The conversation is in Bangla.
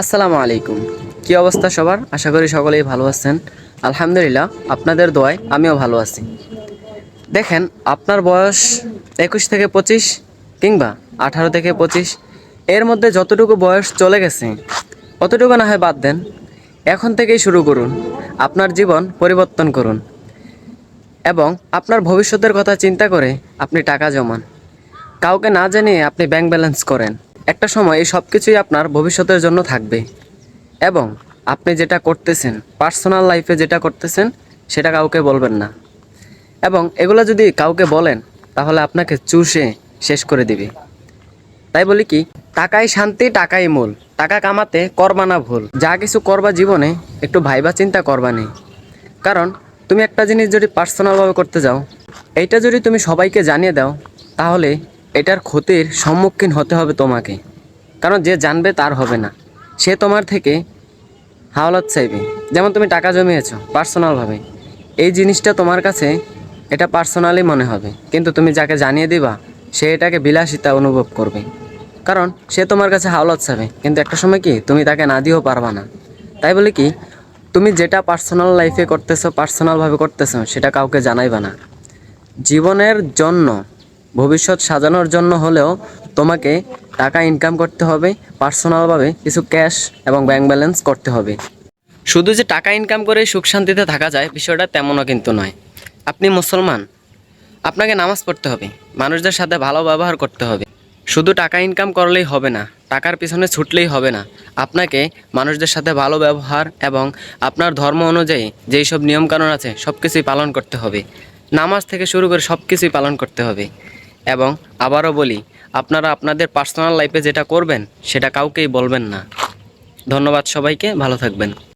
আসসালামু আলাইকুম। কি অবস্থা সবার? আশা করি সকলেই ভালো আছেন। আলহামদুলিল্লাহ, আপনাদের দোয়ায় আমিও ভালো আছি। দেখেন, আপনার বয়স একুশ থেকে পঁচিশ কিংবা আঠারো থেকে পঁচিশ, এর মধ্যে যতটুকু বয়স চলে গেছে, অতটুকু না হয় বাদ দেন। এখন থেকেই শুরু করুন, আপনার জীবন পরিবর্তন করুন। এবং আপনার ভবিষ্যতের কথা চিন্তা করে আপনি টাকা জমান। কাউকে না জানিয়ে আপনি ব্যাংক ব্যালেন্স করেন। একটা সময় এই সব কিছুই আপনার ভবিষ্যতের জন্য থাকবে। এবং আপনি যেটা করতেছেন, পার্সোনাল লাইফে যেটা করতেছেন, সেটা কাউকে বলবেন না। এবং এগুলো যদি কাউকে বলেন, তাহলে আপনাকে চুষে শেষ করে দিবে। তাই বলি কি, টাকাই শান্তি, টাকাই মূল। টাকা কামাতে করবা না ভুল। যা কিছু করবা জীবনে, একটু ভাইবা চিন্তা করবা নেই। কারণ তুমি একটা জিনিস যদি পার্সোনালভাবে করতে যাও, এইটা যদি তুমি সবাইকে জানিয়ে দাও, তাহলে এটার ক্ষতির সম্মুখীন হতে হবে তোমাকে। কারণ যে জানবে তার হবে না। সে তোমার থেকে হাওলাত চাইবে। যেমন তুমি টাকা জমিয়েছ পার্সোনালভাবে এই জিনিসটা তোমার কাছে এটা পার্সোনালি মনে হবে। কিন্তু তুমি যাকে জানিয়ে দিবা, সে এটাকে বিলাসিতা অনুভব করবে। কারণ সে তোমার কাছে হাওলাত চাবে কিন্তু একটা সময় কি, তুমি তাকে না দিয়েও পারবা না। তাই বলে কি, তুমি যেটা পার্সোনাল লাইফে করতেছো পার্সোনালভাবে করতেছো, সেটা কাউকে জানাইবা না। জীবনের জন্য ভবিষ্যৎ সাজানোর জন্য হলেও তোমাকে টাকা ইনকাম করতে হবে পার্সোনালভাবে কিছু ক্যাশ এবং ব্যাংক ব্যালেন্স করতে হবে। শুধু যে টাকা ইনকাম করে সুখ শান্তিতে থাকা যায়, বিষয়টা তেমনও কিন্তু নয়। আপনি মুসলমান, আপনাকে নামাজ পড়তে হবে, মানুষদের সাথে ভালো ব্যবহার করতে হবে। শুধু টাকা ইনকাম করলেই হবে না, টাকার পিছনে ছুটলেই হবে না। আপনাকে মানুষদের সাথে ভালো ব্যবহার এবং আপনার ধর্ম অনুযায়ী যেই সব নিয়মকানুন আছে সব কিছুই পালন করতে হবে। নামাজ থেকে শুরু করে সব কিছুই পালন করতে হবে। এবং আবারও বলি, আপনারা আপনাদের পার্সোনাল লাইফে যেটা করবেন, সেটা কাউকেই বলবেন না। ধন্যবাদ সবাইকে, ভালো থাকবেন।